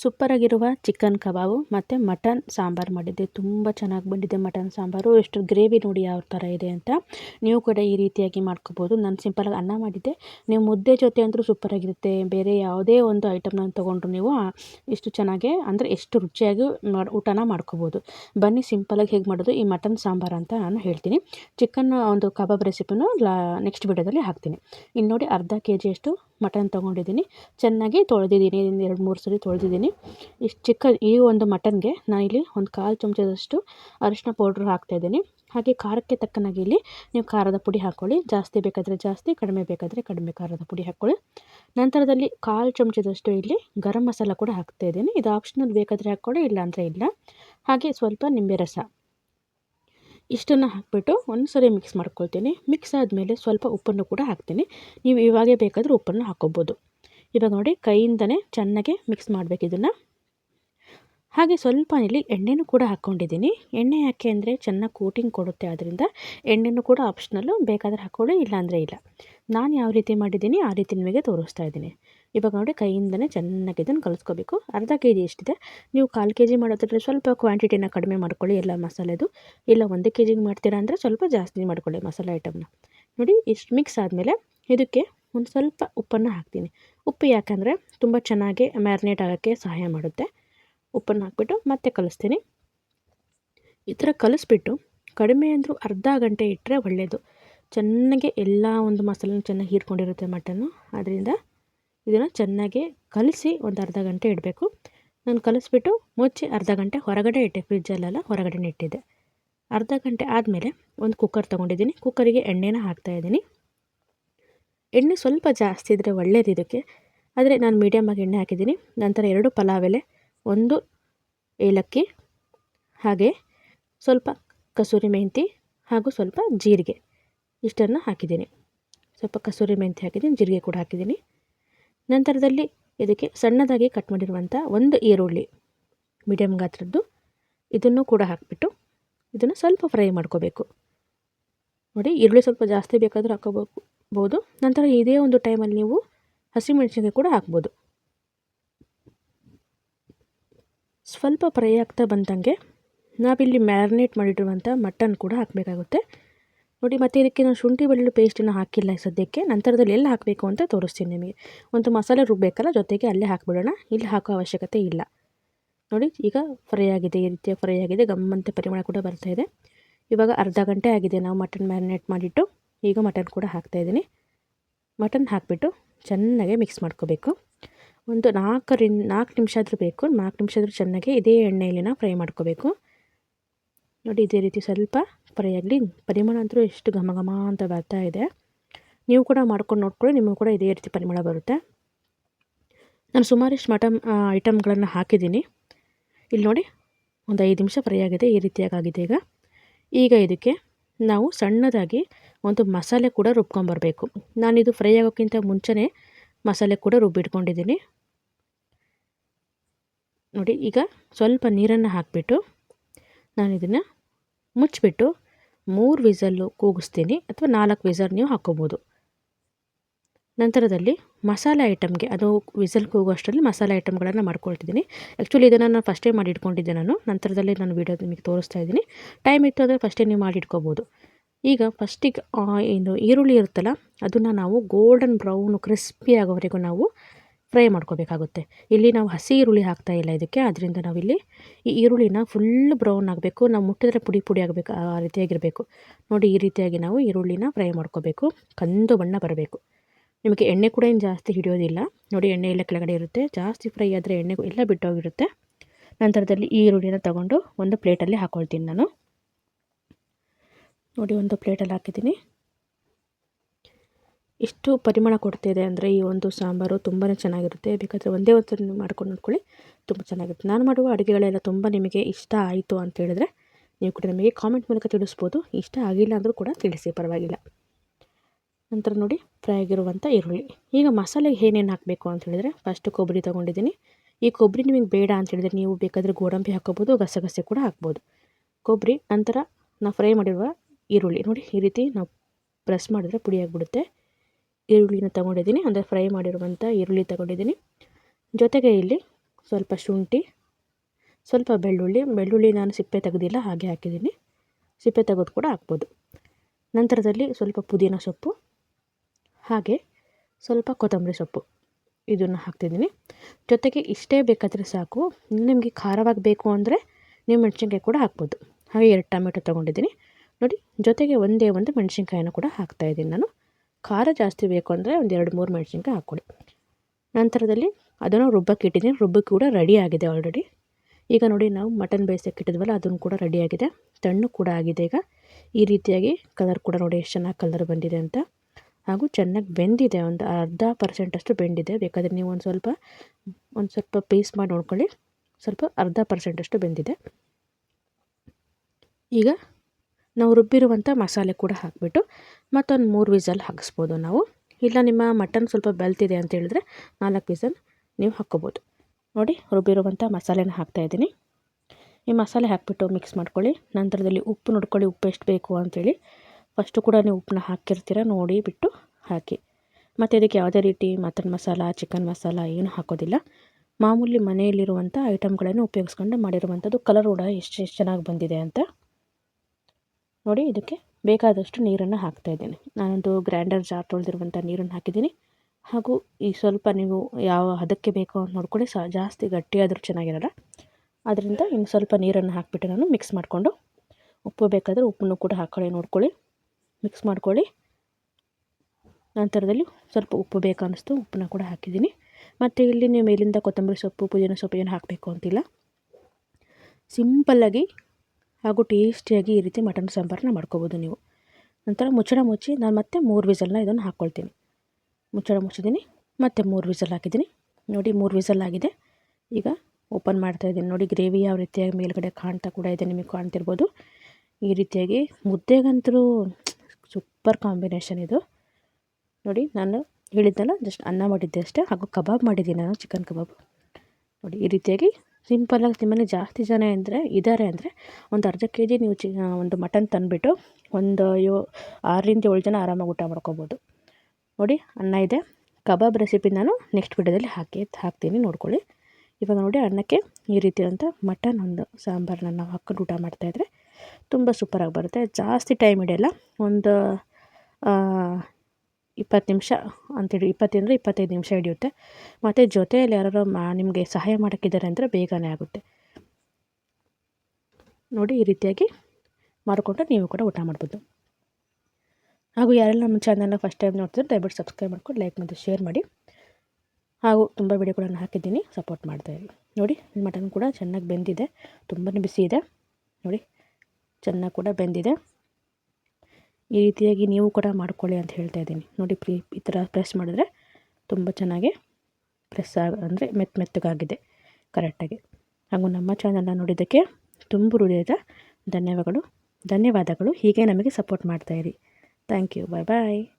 ಸೂಪರಾಗಿರುವ chicken ಕಬಾಬು ಮತ್ತು mutton sambar ಮಾಡಿದ್ದೆ. ತುಂಬ ಚೆನ್ನಾಗಿ ಬಂದಿದೆ ಮಟನ್ ಸಾಂಬಾರು. ಎಷ್ಟು ಗ್ರೇವಿ ನೋಡಿ ಯಾವ ಥರ ಇದೆ ಅಂತ ನೀವು ಕೂಡ ಈ ರೀತಿಯಾಗಿ ಮಾಡ್ಕೋಬೋದು. ನಾನು ಸಿಂಪಲಾಗಿ ಅನ್ನ ಮಾಡಿದ್ದೆ. ನೀವು ಮುದ್ದೆ ಜೊತೆ ಅಂದರೂ ಸೂಪರಾಗಿರುತ್ತೆ. ಬೇರೆ ಯಾವುದೇ ಒಂದು ಐಟಮ್ನ ತೊಗೊಂಡ್ರು ನೀವು ಇಷ್ಟು ಚೆನ್ನಾಗೆ ಅಂದರೆ ಎಷ್ಟು ರುಚಿಯಾಗಿ ಮಾಡಿ ಊಟನ ಮಾಡ್ಕೋಬೋದು. ಬನ್ನಿ ಸಿಂಪಲಾಗಿ ಹೇಗೆ ಮಾಡೋದು ಈ ಮಟನ್ ಸಾಂಬಾರು ಅಂತ ನಾನು ಹೇಳ್ತೀನಿ. ಚಿಕನ್ ಒಂದು ಕಬಾಬ್ ರೆಸಿಪಿನೂ ಲಾ ನೆಕ್ಸ್ಟ್ ವಿಡಿಯೋದಲ್ಲಿ ಹಾಕ್ತೀನಿ. ಇನ್ನು ನೋಡಿ ಅರ್ಧ ಕೆ ಜಿಯಷ್ಟು ಮಟನ್ ತೊಗೊಂಡಿದ್ದೀನಿ. ಚೆನ್ನಾಗಿ ತೊಳೆದಿದ್ದೀನಿ. ಎರಡು ಮೂರು ಸರಿ ತೊಳೆದಿದ್ದೀನಿ. ಇಷ್ಟು ಚಿಕ್ಕ ಈ ಒಂದು ಮಟನ್ಗೆ ನಾನಿಲ್ಲಿ ಒಂದು ಕಾಲು ಚಮಚದಷ್ಟು ಅರಿಶಿನ ಪೌಡ್ರ್ ಹಾಕ್ತಾಯಿದ್ದೀನಿ ಹಾಗೆ ಖಾರಕ್ಕೆ ತಕ್ಕನಾಗಿ ಇಲ್ಲಿ ನೀವು ಖಾರದ ಪುಡಿ ಹಾಕ್ಕೊಳ್ಳಿ ಜಾಸ್ತಿ ಬೇಕಾದರೆ ಜಾಸ್ತಿ, ಕಡಿಮೆ ಬೇಕಾದರೆ ಕಡಿಮೆ ಖಾರದ ಪುಡಿ ಹಾಕ್ಕೊಳ್ಳಿ ನಂತರದಲ್ಲಿ ಕಾಲು ಚಮಚದಷ್ಟು ಇಲ್ಲಿ ಗರಂ ಮಸಾಲ ಕೂಡ ಹಾಕ್ತಾಯಿದ್ದೀನಿ ಇದು ಆಪ್ಷನಲ್ ಬೇಕಾದರೆ ಹಾಕ್ಕೊಳ್ಳಿ ಇಲ್ಲ ಅಂದರೆ ಇಲ್ಲ. ಹಾಗೆ ಸ್ವಲ್ಪ ನಿಂಬೆ ರಸ. ಇಷ್ಟನ್ನು ಹಾಕಿಬಿಟ್ಟು ಒಂದು ಸರಿ ಮಿಕ್ಸ್ ಮಾಡ್ಕೊಳ್ತೀನಿ. ಮಿಕ್ಸ್ ಆದಮೇಲೆ ಸ್ವಲ್ಪ ಉಪ್ಪನ್ನು ಕೂಡ ಹಾಕ್ತೀನಿ. ನೀವು ಇವಾಗೇ ಬೇಕಾದರೂ ಉಪ್ಪನ್ನು ಹಾಕ್ಕೊಬೋದು ಇವಾಗ ನೋಡಿ ಕೈಯಿಂದನೇ ಚೆನ್ನಾಗಿ ಮಿಕ್ಸ್ ಮಾಡಬೇಕು ಇದನ್ನು. ಹಾಗೆ ಸ್ವಲ್ಪ ಇಲ್ಲಿ ಎಣ್ಣೆನೂ ಕೂಡ ಹಾಕ್ಕೊಂಡಿದ್ದೀನಿ ಎಣ್ಣೆ ಯಾಕೆ ಅಂದರೆ ಚೆನ್ನಾಗಿ ಕೋಟಿಂಗ್ ಕೊಡುತ್ತೆ ಆದ್ದರಿಂದ ಎಣ್ಣೆನೂ ಕೂಡ ಆಪ್ಷನಲ್ಲು ಬೇಕಾದರೆ ಹಾಕ್ಕೊಳ್ಳಿ ಇಲ್ಲಾಂದರೆ ಇಲ್ಲ. ನಾನು ಯಾವ ರೀತಿ ಮಾಡಿದ್ದೀನಿ ಆ ರೀತಿ ನಿಮಗೆ ತೋರಿಸ್ತಾ ಇದ್ದೀನಿ. ಇವಾಗ ನೋಡಿ ಕೈಯಿಂದನೇ ಚೆನ್ನಾಗಿ ಇದನ್ನು ಕಲಿಸ್ಕೋಬೇಕು. ಅರ್ಧ ಕೆ ಜಿ ಎಷ್ಟಿದೆ? ನೀವು ಕಾಲು ಕೆ ಜಿ ಮಾಡೋದ್ರೆ ಸ್ವಲ್ಪ ಕ್ವಾಂಟಿಟಿನ ಕಡಿಮೆ ಮಾಡ್ಕೊಳ್ಳಿ ಎಲ್ಲ ಮಸಾಲೆದು. ಇಲ್ಲ ಒಂದು ಕೆ ಜಿಗೆ ಮಾಡ್ತೀರಾ ಅಂದರೆ ಸ್ವಲ್ಪ ಜಾಸ್ತಿ ಮಾಡ್ಕೊಳ್ಳಿ ಮಸಾಲೆ ಐಟಮ್ನ ನೋಡಿ ಇಷ್ಟು ಮಿಕ್ಸ್ ಆದಮೇಲೆ ಇದಕ್ಕೆ ಒಂದು ಸ್ವಲ್ಪ ಉಪ್ಪನ್ನು ಹಾಕ್ತೀನಿ. ಉಪ್ಪು ಯಾಕಂದರೆ ತುಂಬ ಚೆನ್ನಾಗಿ ಮ್ಯಾರಿನೇಟ್ ಆಗೋಕ್ಕೆ ಸಹಾಯ ಮಾಡುತ್ತೆ. ಉಪ್ಪನ್ನು ಹಾಕ್ಬಿಟ್ಟು ಮತ್ತೆ ಕಲಿಸ್ತೀನಿ. ಈ ಥರ ಕಲಿಸ್ಬಿಟ್ಟು ಕಡಿಮೆ ಅಂದರೂ ಅರ್ಧ ಗಂಟೆ ಇಟ್ಟರೆ ಒಳ್ಳೆಯದು ಚೆನ್ನಾಗಿ ಎಲ್ಲ ಒಂದು ಮಸಾಲೆನೂ ಚೆನ್ನಾಗಿ ಹೀರ್ಕೊಂಡಿರುತ್ತೆ ಮಟನ್ನು. ಅದರಿಂದ ಇದನ್ನು ಚೆನ್ನಾಗಿ ಕಲಿಸಿ ಒಂದು ಅರ್ಧ ಗಂಟೆ ಇಡಬೇಕು. ನಾನು ಕಲಿಸ್ಬಿಟ್ಟು ಮುಚ್ಚಿ ಅರ್ಧ ಗಂಟೆ ಹೊರಗಡೆ ಇಟ್ಟೆ ಫ್ರಿಜ್ಜಲ್ಲೆಲ್ಲ ಹೊರಗಡೆ ಇಟ್ಟಿದ್ದೆ. ಅರ್ಧ ಗಂಟೆ ಆದಮೇಲೆ ಒಂದು ಕುಕ್ಕರ್ ತೊಗೊಂಡಿದ್ದೀನಿ. ಕುಕ್ಕರಿಗೆ ಎಣ್ಣೆನ ಹಾಕ್ತಾಯಿದ್ದೀನಿ ಎಣ್ಣೆ ಸ್ವಲ್ಪ ಜಾಸ್ತಿ ಇದ್ದರೆ ಒಳ್ಳೇದು ಇದಕ್ಕೆ. ಆದರೆ ನಾನು ಮೀಡಿಯಮಾಗಿ ಎಣ್ಣೆ ಹಾಕಿದ್ದೀನಿ. ನಂತರ ಎರಡು ಪಲಾವ್ ಎಲೆ ಒಂದು ಏಲಕ್ಕಿ, ಹಾಗೆ ಸ್ವಲ್ಪ ಕಸೂರಿ ಮೆಂತಿ ಹಾಗೂ ಸ್ವಲ್ಪ ಜೀರಿಗೆ ಇಷ್ಟನ್ನು ಹಾಕಿದ್ದೀನಿ. ಸ್ವಲ್ಪ ಕಸೂರಿ ಮೆಂತಿ ಹಾಕಿದ್ದೀನಿ, ಜೀರಿಗೆ ಕೂಡ ಹಾಕಿದ್ದೀನಿ. ನಂತರದಲ್ಲಿ ಇದಕ್ಕೆ ಸಣ್ಣದಾಗಿ ಕಟ್ ಮಾಡಿರುವಂಥ ಒಂದು ಈರುಳ್ಳಿ ಮೀಡಿಯಮ್ ಗಾತ್ರದ್ದು ಇದನ್ನು ಕೂಡ ಹಾಕಿಬಿಟ್ಟು ಇದನ್ನು ಸ್ವಲ್ಪ ಫ್ರೈ ಮಾಡ್ಕೋಬೇಕು. ನೋಡಿ, ಈರುಳ್ಳಿ ಸ್ವಲ್ಪ ಜಾಸ್ತಿ ಬೇಕಾದರೂ ಹಾಕೋಬೇಕು ನಂತರ ಇದೇ ಒಂದು ಟೈಮಲ್ಲಿ ನೀವು ಹಸಿಮೆಣಸಿನ್ಕಾಯಿ ಕೂಡ ಹಾಕ್ಬೋದು. ಸ್ವಲ್ಪ ಫ್ರೈ ಆಗ್ತಾ ಬಂದಂಗೆ ನಾವಿಲ್ಲಿ ಮ್ಯಾರಿನೇಟ್ ಮಾಡಿಟ್ಟಿರುವಂಥ ಮಟನ್ ಕೂಡ ಹಾಕಬೇಕಾಗುತ್ತೆ. ನೋಡಿ, ಮತ್ತು ಇದಕ್ಕೆ ನಾನು ಶುಂಠಿ ಬೆಳ್ಳುಳ್ಳಿ ಪೇಸ್ಟನ್ನು ಹಾಕಿಲ್ಲ ಸದ್ಯಕ್ಕೆ. ನಂತರದಲ್ಲಿ ಎಲ್ಲ ಹಾಕಬೇಕು ಅಂತ ತೋರಿಸ್ತೀನಿ ನಿಮಗೆ. ಒಂದು ಮಸಾಲೆ ರುಬ್ಬೇಕಲ್ಲ ಜೊತೆಗೆ ಅಲ್ಲೇ ಹಾಕ್ಬಿಡೋಣ. ಇಲ್ಲಿ ಹಾಕೋ ಅವಶ್ಯಕತೆ ಇಲ್ಲ. ನೋಡಿ, ಈಗ ಫ್ರೈ ಆಗಿದೆ, ಈ ರೀತಿಯ ಫ್ರೈ ಆಗಿದೆ. ಗಮ್ಮಂತೆ ಪರಿಮಳ ಕೂಡ ಬರ್ತಾಯಿದೆ ಇವಾಗ ಅರ್ಧ ಗಂಟೆ ಆಗಿದೆ ನಾವು ಮಟನ್ ಮ್ಯಾರಿನೇಟ್ ಮಾಡಿಟ್ಟು. ಈಗ ಮಟನ್ ಕೂಡ ಹಾಕ್ತಾಯಿದ್ದೀನಿ ಮಟನ್ ಹಾಕಿಬಿಟ್ಟು ಚೆನ್ನಾಗೆ ಮಿಕ್ಸ್ ಮಾಡ್ಕೋಬೇಕು. ಒಂದು ನಾಲ್ಕರಿಂದ ನಾಲ್ಕು ನಿಮಿಷ ಆದರೂ ಬೇಕು, ನಾಲ್ಕು ನಿಮಿಷ ಆದರೂ ಚೆನ್ನಾಗಿ ಇದೇ ಎಣ್ಣೆಯಲ್ಲಿ ನಾವು ಫ್ರೈ ಮಾಡ್ಕೋಬೇಕು. ನೋಡಿ, ಇದೇ ರೀತಿ ಸ್ವಲ್ಪ ಫ್ರೈ ಆಗಲಿ, ಪರಿಮಳ ಅಂತೂ ಎಷ್ಟು ಘಮ ಘಮ ಅಂತ ಬರ್ತಾ ಇದೆ. ನೀವು ಕೂಡ ಮಾಡ್ಕೊಂಡು ನೋಡ್ಕೊಳ್ಳಿ, ನಿಮಗೂ ಕೂಡ ಇದೇ ರೀತಿ ಪರಿಮಳ ಬರುತ್ತೆ. ನಾನು ಸುಮಾರಿಷ್ಟು ಮಟನ್ ಐಟಮ್ಗಳನ್ನು ಹಾಕಿದ್ದೀನಿ. ಇಲ್ಲಿ ನೋಡಿ, ಒಂದು ಐದು ನಿಮಿಷ ಫ್ರೈ ಆಗಿದೆ, ಈ ರೀತಿಯಾಗಿದೆ ಈಗ. ಈಗ ಇದಕ್ಕೆ ನಾವು ಸಣ್ಣದಾಗಿ ಒಂದು ಮಸಾಲೆ ಕೂಡ ರುಬ್ಕೊಂಬರ್ಬೇಕು. ನಾನಿದು ಫ್ರೈ ಆಗೋಕ್ಕಿಂತ ಮುಂಚೆನೇ ಮಸಾಲೆ ಕೂಡ ರುಬ್ಬಿಟ್ಕೊಂಡಿದ್ದೀನಿ. ನೋಡಿ, ಈಗ ಸ್ವಲ್ಪ ನೀರನ್ನು ಹಾಕಿಬಿಟ್ಟು ನಾನು ಇದನ್ನು ಮುಚ್ಚಿಬಿಟ್ಟು ಮೂರು ವಿಸಲ್ಲು ಕೂಗಿಸ್ತೀನಿ ಅಥವಾ ನಾಲ್ಕು ವಿಸಲ್ ನೀವು ಹಾಕ್ಕೋಬೋದು. ನಂತರದಲ್ಲಿ ಮಸಾಲೆ ಐಟಮ್ಗೆ, ಅದು ವಿಸಲ್ ಕೂಗುವಷ್ಟರಲ್ಲಿ ಮಸಾಲೆ ಐಟಮ್ಗಳನ್ನು ಮಾಡ್ಕೊಳ್ತಿದ್ದೀನಿ. ಆ್ಯಕ್ಚುಲಿ ಇದನ್ನು ನಾನು ಫಸ್ಟೇ ಮಾಡಿಟ್ಕೊಂಡಿದ್ದೆ ನಾನು. ನಂತರದಲ್ಲಿ ನಾನು ವೀಡಿಯೋ ನಿಮಗೆ ತೋರಿಸ್ತಾ ಇದ್ದೀನಿ. ಟೈಮ್ ಇತ್ತು ಅಂದರೆ ಫಸ್ಟೇ ನೀವು ಮಾಡಿ ಇಟ್ಕೋಬೋದು ಈಗ ಫಸ್ಟಿಗೆ ಏನು ಈರುಳ್ಳಿ ಇರುತ್ತಲ್ಲ, ಅದನ್ನು ನಾವು ಗೋಲ್ಡನ್ ಬ್ರೌನು ಕ್ರಿಸ್ಪಿ ಆಗೋವರೆಗೂ ನಾವು ಫ್ರೈ ಮಾಡ್ಕೋಬೇಕಾಗುತ್ತೆ. ಇಲ್ಲಿ ನಾವು ಹಸಿ ಈರುಳ್ಳಿ ಹಾಕ್ತಾ ಇಲ್ಲ ಇದಕ್ಕೆ ಅದರಿಂದ ನಾವಿಲ್ಲಿ ಈ ಈರುಳ್ಳಿನ ಫುಲ್ ಬ್ರೌನ್ ಆಗಬೇಕು, ನಾವು ಮುಟ್ಟಿದ್ರೆ ಪುಡಿ ಪುಡಿ ಆಗಬೇಕು, ಆ ರೀತಿಯಾಗಿರಬೇಕು. ನೋಡಿ, ಈ ರೀತಿಯಾಗಿ ನಾವು ಈರುಳ್ಳಿನ ಫ್ರೈ ಮಾಡ್ಕೋಬೇಕು, ಕಂದು ಬಣ್ಣ ಬರಬೇಕು. ನಿಮಗೆ ಎಣ್ಣೆ ಕೂಡ ಏನು ಜಾಸ್ತಿ ಹಿಡಿಯೋದಿಲ್ಲ. ನೋಡಿ, ಎಣ್ಣೆ ಎಲ್ಲ ಕೆಳಗಡೆ ಇರುತ್ತೆ, ಜಾಸ್ತಿ ಫ್ರೈ ಆದರೆ ಎಣ್ಣೆ ಎಲ್ಲ ಬಿಟ್ಟೋಗಿರುತ್ತೆ. ನಂತರದಲ್ಲಿ ಈರುಳ್ಳಿನ ತಗೊಂಡು ಒಂದು ಪ್ಲೇಟಲ್ಲಿ ಹಾಕ್ಕೊಳ್ತೀನಿ ನಾನು. ನೋಡಿ, ಒಂದು ಪ್ಲೇಟಲ್ಲಿ ಹಾಕಿದ್ದೀನಿ. ಎಷ್ಟು ಪರಿಮಳ ಕೊಡ್ತಿದೆ ಅಂದರೆ ಈ ಒಂದು ಸಾಂಬಾರು ತುಂಬಾ ಚೆನ್ನಾಗಿರುತ್ತೆ. ಬೇಕಾದರೆ ಒಂದೇ ಒಂದು ಮಾಡ್ಕೊಂಡು ನೋಡ್ಕೊಳ್ಳಿ, ತುಂಬ ಚೆನ್ನಾಗಿರುತ್ತೆ. ನಾನು ಮಾಡುವ ಅಡುಗೆಗಳೆಲ್ಲ ತುಂಬ ನಿಮಗೆ ಇಷ್ಟ ಆಯಿತು ಅಂತ ಹೇಳಿದ್ರೆ ನೀವು ಕೂಡ ನಮಗೆ ಕಾಮೆಂಟ್ ಮೂಲಕ ತಿಳಿಸ್ಬೋದು. ಇಷ್ಟ ಆಗಿಲ್ಲ ಅಂದರೂ ಕೂಡ ತಿಳಿಸಿ, ಪರವಾಗಿಲ್ಲ. ನಂತರ ನೋಡಿ ಫ್ರೈ ಆಗಿರುವಂಥ ಈರುಳ್ಳಿ. ಈಗ ಮಸಾಲೆಗೆ ಏನೇನು ಹಾಕಬೇಕು ಅಂತ ಹೇಳಿದ್ರೆ ಫಸ್ಟ್ ಕೊಬ್ಬರಿ ತೊಗೊಂಡಿದ್ದೀನಿ. ಈ ಕೊಬ್ಬರಿ ನಿಮಗೆ ಬೇಡ ಅಂತ ಹೇಳಿದ್ರೆ ನೀವು ಬೇಕಾದರೆ ಗೋಡಂಬಿ ಹಾಕೋಬೋದು ಗಸಗಸೆ ಕೂಡ ಹಾಕ್ಬೋದು. ಕೊಬ್ಬರಿ, ನಂತರ ನಾವು ಫ್ರೈ ಮಾಡಿರುವ ಈರುಳ್ಳಿ. ನೋಡಿ, ಈ ರೀತಿ ನಾವು ಪ್ರೆಸ್ ಮಾಡಿದ್ರೆ ಪುಡಿ ಆಗಿಬಿಡುತ್ತೆ. ಈರುಳ್ಳಿನ ತಗೊಂಡಿದ್ದೀನಿ. ಅಂದರೆ ಫ್ರೈ ಮಾಡಿರುವಂಥ ಈರುಳ್ಳಿ ತಗೊಂಡಿದ್ದೀನಿ. ಜೊತೆಗೆ ಇಲ್ಲಿ ಸ್ವಲ್ಪ ಶುಂಠಿ, ಸ್ವಲ್ಪ ಬೆಳ್ಳುಳ್ಳಿ. ಬೆಳ್ಳುಳ್ಳಿ ನಾನು ಸಿಪ್ಪೆ ತೆಗೆದಿಲ್ಲ, ಹಾಗೆ ಹಾಕಿದ್ದೀನಿ. ಸಿಪ್ಪೆ ತೆಗೆದು ಕೂಡ ಹಾಕ್ಬೋದು. ನಂತರದಲ್ಲಿ ಸ್ವಲ್ಪ ಪುದೀನ ಸೊಪ್ಪು, ಹಾಗೆ ಸ್ವಲ್ಪ ಕೊತ್ತಂಬರಿ ಸೊಪ್ಪು ಇದನ್ನು ಹಾಕ್ತಿದ್ದೀನಿ. ಜೊತೆಗೆ ಇಷ್ಟೇ ಬೇಕಾದರೆ ಸಾಕು. ನಿಮಗೆ ಖಾರವಾಗಿ ಬೇಕು ಅಂದರೆ ನೀವು ಮೆಣಸಿನ್ಕಾಯಿ ಕೂಡ ಹಾಕ್ಬೋದು. ಹಾಗೆ ಎರಡು ಟೊಮೆಟೊ ತೊಗೊಂಡಿದ್ದೀನಿ. ನೋಡಿ, ಜೊತೆಗೆ ಒಂದೇ ಒಂದು ಮೆಣಸಿನ್ಕಾಯನ್ನು ಕೂಡ ಹಾಕ್ತಾ ಇದ್ದೀನಿ ನಾನು. ಖಾರ ಜಾಸ್ತಿ ಬೇಕು ಅಂದರೆ ಒಂದು ಎರಡು ಮೂರು ಮೆಣಸಿನ್ಕಾಯಿ ಹಾಕ್ಕೊಳ್ಳಿ ನಂತರದಲ್ಲಿ ಅದನ್ನು ರುಬ್ಬಕ್ಕೆ ಇಟ್ಟಿದ್ದೀನಿ. ರುಬ್ಬಕ್ಕೆ ಕೂಡ ರೆಡಿ ಆಗಿದೆ ಆಲ್ರೆಡಿ ಈಗ ನೋಡಿ, ನಾವು ಮಟನ್ ಬೇಯಿಸೋಕೆ ಇಟ್ಟಿದ್ವಲ್ಲ, ಅದನ್ನು ಕೂಡ ರೆಡಿಯಾಗಿದೆ ತಣ್ಣು ಕೂಡ ಆಗಿದೆ ಈಗ. ಈ ರೀತಿಯಾಗಿ ಕಲರ್ ಕೂಡ ನೋಡಿ, ಎಷ್ಟು ಚೆನ್ನಾಗಿ ಕಲರ್ ಬಂದಿದೆ ಅಂತ. ಹಾಗೂ ಚೆನ್ನಾಗಿ ಬೆಂದಿದೆ, ಒಂದು ಅರ್ಧ ಪರ್ಸೆಂಟಷ್ಟು ಬೆಂದಿದೆ. ಬೇಕಾದರೆ ನೀವು ಒಂದು ಸ್ವಲ್ಪ ಒಂದು ಸ್ವಲ್ಪ ಪೀಸ್ ಮಾಡಿ ನೋಡ್ಕೊಳ್ಳಿ. ಸ್ವಲ್ಪ ಅರ್ಧ ಪರ್ಸೆಂಟಷ್ಟು ಬೆಂದಿದೆ. ಈಗ ನಾವು ರುಬ್ಬಿರುವಂಥ ಮಸಾಲೆ ಕೂಡ ಹಾಕಿಬಿಟ್ಟು ಮತ್ತೊಂದು ಮೂರು ವಿಸಲ್ ಹಾಕಿಸ್ಬೋದು ನಾವು. ಇಲ್ಲ, ನಿಮ್ಮ ಮಟನ್ ಸ್ವಲ್ಪ ಬೆಲ್ತಿದೆ ಅಂತ ಹೇಳಿದ್ರೆ ನಾಲ್ಕು ವಿಸಲ್ ನೀವು ಹಾಕ್ಕೋಬೋದು. ನೋಡಿ, ರುಬ್ಬಿರುವಂಥ ಮಸಾಲೆನ ಹಾಕ್ತಾಯಿದ್ದೀನಿ ಈ ಮಸಾಲೆ ಹಾಕಿಬಿಟ್ಟು ಮಿಕ್ಸ್ ಮಾಡ್ಕೊಳ್ಳಿ. ನಂತರದಲ್ಲಿ ಉಪ್ಪು ನೋಡ್ಕೊಳ್ಳಿ, ಉಪ್ಪು ಎಷ್ಟು ಬೇಕು ಅಂಥೇಳಿ ಫಸ್ಟು ಕೂಡ ನೀವು ಉಪ್ಪನ್ನ ಹಾಕಿರ್ತೀರ, ನೋಡಿ ಬಿಟ್ಟು ಹಾಕಿ. ಮತ್ತು ಇದಕ್ಕೆ ಯಾವುದೇ ರೀತಿ ಮಟನ್ ಮಸಾಲ, ಚಿಕನ್ ಮಸಾಲ ಏನು ಹಾಕೋದಿಲ್ಲ. ಮಾಮೂಲಿ ಮನೆಯಲ್ಲಿರುವಂಥ ಐಟಮ್ಗಳನ್ನು ಉಪಯೋಗಿಸ್ಕೊಂಡು ಮಾಡಿರುವಂಥದ್ದು ಕಲರ್ ಕೂಡ ಎಷ್ಟು ಎಷ್ಟು ಚೆನ್ನಾಗಿ ಬಂದಿದೆ ಅಂತ ನೋಡಿ ಇದಕ್ಕೆ ಬೇಕಾದಷ್ಟು ನೀರನ್ನು ಹಾಕ್ತಾ ಇದ್ದೀನಿ. ನಾನೊಂದು ಗ್ರೈಂಡರ್ ಜಾರ್ ತೊಳೆದಿರುವಂಥ ನೀರನ್ನು ಹಾಕಿದ್ದೀನಿ. ಹಾಗೂ ಈ ಸ್ವಲ್ಪ ನೀವು ಯಾವ ಹದಕ್ಕೆ ಬೇಕೋ ಅಂತ ನೋಡ್ಕೊಳ್ಳಿ. ಸ, ಜಾಸ್ತಿ ಗಟ್ಟಿಯಾದರೂ ಚೆನ್ನಾಗಿರಲ್ಲ. ಅದರಿಂದ ಇನ್ನು ಸ್ವಲ್ಪ ನೀರನ್ನು ಹಾಕಿಬಿಟ್ಟು ನಾನು ಮಿಕ್ಸ್ ಮಾಡಿಕೊಂಡು ಉಪ್ಪು ಬೇಕಾದರೆ ಉಪ್ಪನ್ನು ಕೂಡ ಹಾಕೊಳ್ಳಿ ನೋಡ್ಕೊಳ್ಳಿ. ಮಿಕ್ಸ್ ಮಾಡ್ಕೊಳ್ಳಿ. ನಂತರದಲ್ಲಿ ಸ್ವಲ್ಪ ಉಪ್ಪು ಬೇಕನ್ನಿಸ್ತು ಉಪ್ಪನ್ನ ಕೂಡ ಹಾಕಿದ್ದೀನಿ. ಮತ್ತು ಇಲ್ಲಿ ನೀವು ಮೇಲಿಂದ ಕೊತ್ತಂಬರಿ ಸೊಪ್ಪು, ಪುದೀನ ಸೊಪ್ಪು ಏನು ಹಾಕಬೇಕು ಅಂತಿಲ್ಲ. ಸಿಂಪಲ್ಲಾಗಿ ಹಾಗೂ ಟೇಸ್ಟಿಯಾಗಿ ಈ ರೀತಿ ಮಟನ್ ಸಾಂಬಾರನ್ನ ಮಾಡ್ಕೋಬೋದು ನೀವು. ನಂತರ ಮುಚ್ಚಳ ಮುಚ್ಚಿ ನಾನು ಮತ್ತೆ ಮೂರು ವಿಸಲ್ನ ಇದನ್ನು ಹಾಕ್ಕೊಳ್ತೀನಿ ಮುಚ್ಚಳ ಮುಚ್ಚಿದ್ದೀನಿ, ಮತ್ತು ಮೂರು ವಿಸಲ್ ಹಾಕಿದ್ದೀನಿ. ನೋಡಿ ಮೂರು ವಿಸಲ್ ಆಗಿದೆ. ಈಗ ಓಪನ್ ಮಾಡ್ತಾ ಇದ್ದೀನಿ. ನೋಡಿ ಗ್ರೇವಿ ಯಾವ ರೀತಿಯಾಗಿ ಮೇಲುಗಡೆ ಕಾಣ್ತಾ ಕೂಡ ಇದೆ, ನಿಮಗೆ ಕಾಣ್ತಿರ್ಬೋದು. ಈ ರೀತಿಯಾಗಿ ಮುದ್ದೆಗಂತೂ ಸೂಪರ್ ಕಾಂಬಿನೇಷನ್ ಇದು. ನೋಡಿ ನಾನು ಹೇಳಿದ್ದೆಲ್ಲ ಜಸ್ಟ್ ಅನ್ನ ಮಾಡಿದ್ದೆ ಅಷ್ಟೇ, ಹಾಗೂ ಕಬಾಬ್ ಮಾಡಿದ್ದೀನಿ ನಾನು, ಚಿಕನ್ ಕಬಾಬ್. ನೋಡಿ ಈ ರೀತಿಯಾಗಿ ಸಿಂಪಲ್ಲಾಗಿ ನಿಮ್ಮಲ್ಲಿ ಜಾಸ್ತಿ ಜನ ಅಂದರೆ ಇದ್ದಾರೆ ಅಂದರೆ ಒಂದು ಅರ್ಧ ಕೆ ಜಿ ನೀವು ಚಿ ಒಂದು ಮಟನ್ ತಂದುಬಿಟ್ಟು ಒಂದು ಯೋ, ಆರರಿಂದ ಏಳು ಜನ ಆರಾಮಾಗಿ ಊಟ ಮಾಡ್ಕೋಬೋದು. ನೋಡಿ, ಅನ್ನ ಇದೆ. ಕಬಾಬ್ ರೆಸಿಪಿ ನಾನು ನೆಕ್ಸ್ಟ್ ವಿಡಿಯೋದಲ್ಲಿ ಹಾಕಿ, ಹಾಕ್ತೀನಿ, ನೋಡ್ಕೊಳ್ಳಿ. ಇವಾಗ ನೋಡಿ, ಅನ್ನಕ್ಕೆ ಈ ರೀತಿಯಾದಂಥ ಮಟನ್ ಒಂದು ಸಾಂಬಾರನ್ನ ನಾವು ಹಾಕ್ಕೊಂಡು ಊಟ ಮಾಡ್ತಾಯಿದ್ರೆ ತುಂಬ ಸೂಪರಾಗಿ ಬರುತ್ತೆ. ಜಾಸ್ತಿ ಟೈಮ್ ಹಿಡಿಯಲ್ಲ. ಒಂದು ಇಪ್ಪತ್ತು ನಿಮಿಷ ಅಂತೇಳಿ ಇಪ್ಪತ್ತಂದರೆ ಇಪ್ಪತ್ತೈದು ನಿಮಿಷ ಹಿಡಿಯುತ್ತೆ. ಮತ್ತು ಜೊತೆಯಲ್ಲಿ ಯಾರು ಮಾ, ನಿಮಗೆ ಸಹಾಯ ಮಾಡೋಕ್ಕಿದ್ದಾರೆ ಅಂದರೆ ಬೇಗನೆ ಆಗುತ್ತೆ. ನೋಡಿ, ಈ ರೀತಿಯಾಗಿ ಮಾಡಿಕೊಂಡು ನೀವು ಕೂಡ ಊಟ ಮಾಡ್ಬೋದು. ಹಾಗೂ ಯಾರೆಲ್ಲ ನಮ್ಮ ಚಾನಲ್ನ ಫಸ್ಟ್ ಟೈಮ್ ನೋಡ್ತಿದ್ರೆ ದಯವಿಟ್ಟು ಸಬ್ಸ್ಕ್ರೈಬ್ ಮಾಡ್ಕೊಂಡು ಲೈಕ್ ಮತ್ತು ಶೇರ್ ಮಾಡಿ. ಹಾಗೂ ತುಂಬ ವಿಡಿಯೋಗಳನ್ನು ಹಾಕಿದ್ದೀನಿ ಸಪೋರ್ಟ್ ಮಾಡ್ತಾಯಿರಿ ನೋಡಿ ಮಟನ್ ಕೂಡ ಚೆನ್ನಾಗಿ ಬೆಂದಿದೆ. ತುಂಬಾ ಬಿಸಿ ಇದೆ. ನೋಡಿ, ಚೆನ್ನಾಗಿ ಕೂಡ ಬೆಂದಿದೆ. ಈ ರೀತಿಯಾಗಿ ನೀವು ಕೂಡ ಮಾಡ್ಕೊಳ್ಳಿ ಅಂತ ಹೇಳ್ತಾ ಇದ್ದೀನಿ. ನೋಡಿ ಪ್ರೀ, ಈ ಥರ ಪ್ರೆಸ್ ಮಾಡಿದ್ರೆ ತುಂಬ ಚೆನ್ನಾಗಿ ಪ್ರೆಸ್ ಆಗ ಅಂದರೆ ಮೆತ್ತ ಮೆತ್ತಗಾಗಿದೆ ಕರೆಕ್ಟಾಗಿ. ಹಾಗೂ ನಮ್ಮ ಚಾನಲ್ನ ನೋಡಿದ್ದಕ್ಕೆ ತುಂಬ ಹೃದಯದ ಧನ್ಯವಾದಗಳು. ಧನ್ಯವಾದಗಳು. ಹೀಗೆ ನಮಗೆ ಸಪೋರ್ಟ್ ಮಾಡ್ತಾಯಿರಿ ಥ್ಯಾಂಕ್ ಯು ಬಾಯ್ ಬಾಯ್